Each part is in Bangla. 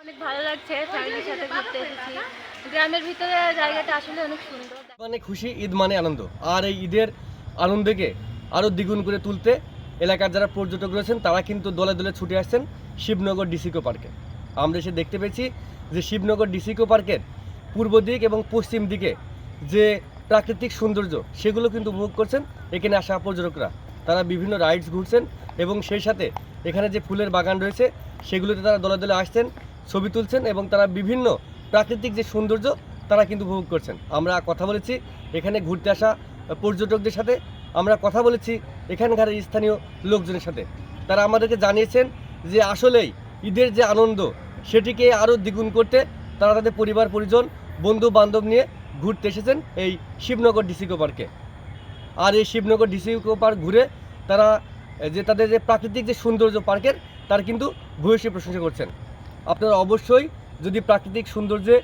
অনেক মানে খুশি, ঈদ মানে আনন্দ। আর এই ঈদের আনন্দকে আরও দ্বিগুণ করে তুলতে এলাকার যারা পর্যটক রয়েছেন, তারা কিন্তু দলে দলে ছুটে আসছেন শিবনগর ডিসিকো পার্কে আমরা এসে দেখতে পেয়েছি যে শিবনগর ডিসিকো পার্কের পূর্ব দিক এবং পশ্চিম দিকে যে প্রাকৃতিক সৌন্দর্য, সেগুলো কিন্তু উপভোগ করছেন এখানে আসা পর্যটকরা। তারা বিভিন্ন রাইডস ঘুরছেন এবং সেই সাথে এখানে যে ফুলের বাগান রয়েছে, সেগুলোতে তারা দলে দলে আসছেন, ছবি তুলছেন এবং তারা বিভিন্ন প্রাকৃতিক যে সৌন্দর্য তারা কিন্তু উপভোগ করছেন। আমরা কথা বলেছি এখানে ঘুরতে আসা পর্যটকদের সাথে, আমরা কথা বলেছি এখানকার স্থানীয় লোকজনের সাথে। তারা আমাদেরকে জানিয়েছেন যে আসলেই ঈদের যে আনন্দ, সেটিকে আরও দ্বিগুণ করতে তারা তাদের পরিবার, পরিজন বন্ধু বান্ধব নিয়ে ঘুরতে এসেছেন এই শিবনগর ডিসিকো পার্কে। আর এই শিবনগর ডিসিকো পার্ক ঘুরে তারা যে তাদের যে প্রাকৃতিক যে সৌন্দর্য পার্কের তার কিন্তু ভূয়সী প্রশংসা করছেন। আপনারা অবশ্যই যদি প্রাকৃতিক সৌন্দর্যে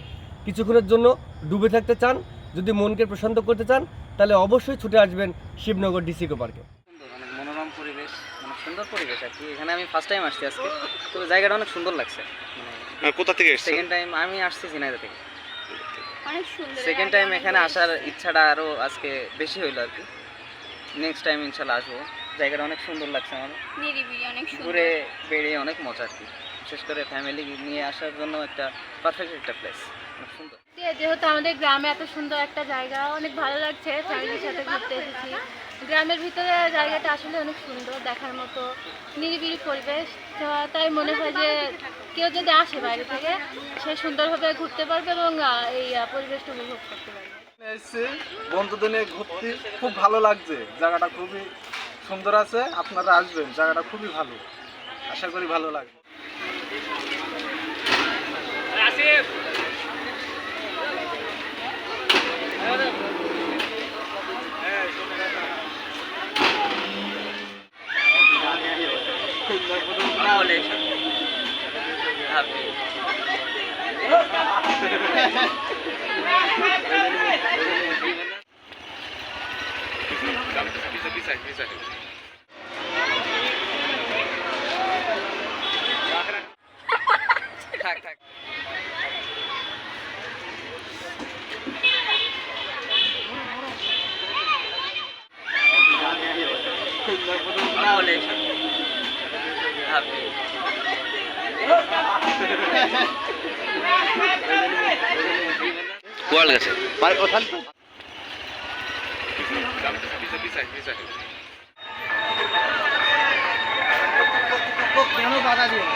কিছুক্ষণের জন্য ডুবে থাকতে চান যদি মনকে প্রশান্ত করতে চান তাহলে অবশ্যই ছুটে আসবেন শিবনগর ডিসিকো পার্কে। সুন্দর মনোরম পরিবেশ অনেক সুন্দর পরিবেশ আর কি। এখানে আমি ফার্স্ট টাইম আসছি আজকে তো জায়গাটা অনেক সুন্দর লাগছে। মানে কোথা থেকে সেকেন্ড টাইম আমি আসছি ঝিনাইদহ থেকে। সেকেন্ড টাইম এখানে আসার ইচ্ছাটা আরও আজকে বেশি হইল আর কি। নেক্সট টাইম ইনশাল্লাহ আসব। জায়গাটা অনেক সুন্দর লাগছে আমার। নিরিবিলি অনেক ঘুরে বেরিয়ে অনেক মজা আর কি। বিশেষ করে ফ্যামিলি নিয়ে আসার জন্য একটা পারফেক্ট একটা প্লেস অনেক সুন্দর। যেহেতু আমাদের গ্রামে এত সুন্দর একটা জায়গা অনেক ভালো লাগছে ফ্যামিলির সাথে ঘুরতে এসেছি। গ্রামের ভিতরে জায়গাটা আসলে অনেক সুন্দর দেখার মতো নিরিবিলি পরিবেশ। তাই মনে হয় যে কেউ যদি আসে বাইরে থেকে সে সুন্দরভাবে ঘুরতে পারবে এবং এই পরিবেশটা উপভোগ করতে পারবে। এসেছি বন্ধুদের নিয়ে ঘুরতে খুব ভালো লাগছে। জায়গাটা খুবই সুন্দর আছে, আপনারা আসবেন, জায়গাটা খুবই ভালো। আশা করি ভালো লাগবে। থাক থাক গোয়াল গেছে। কেন বাধা দিয়ে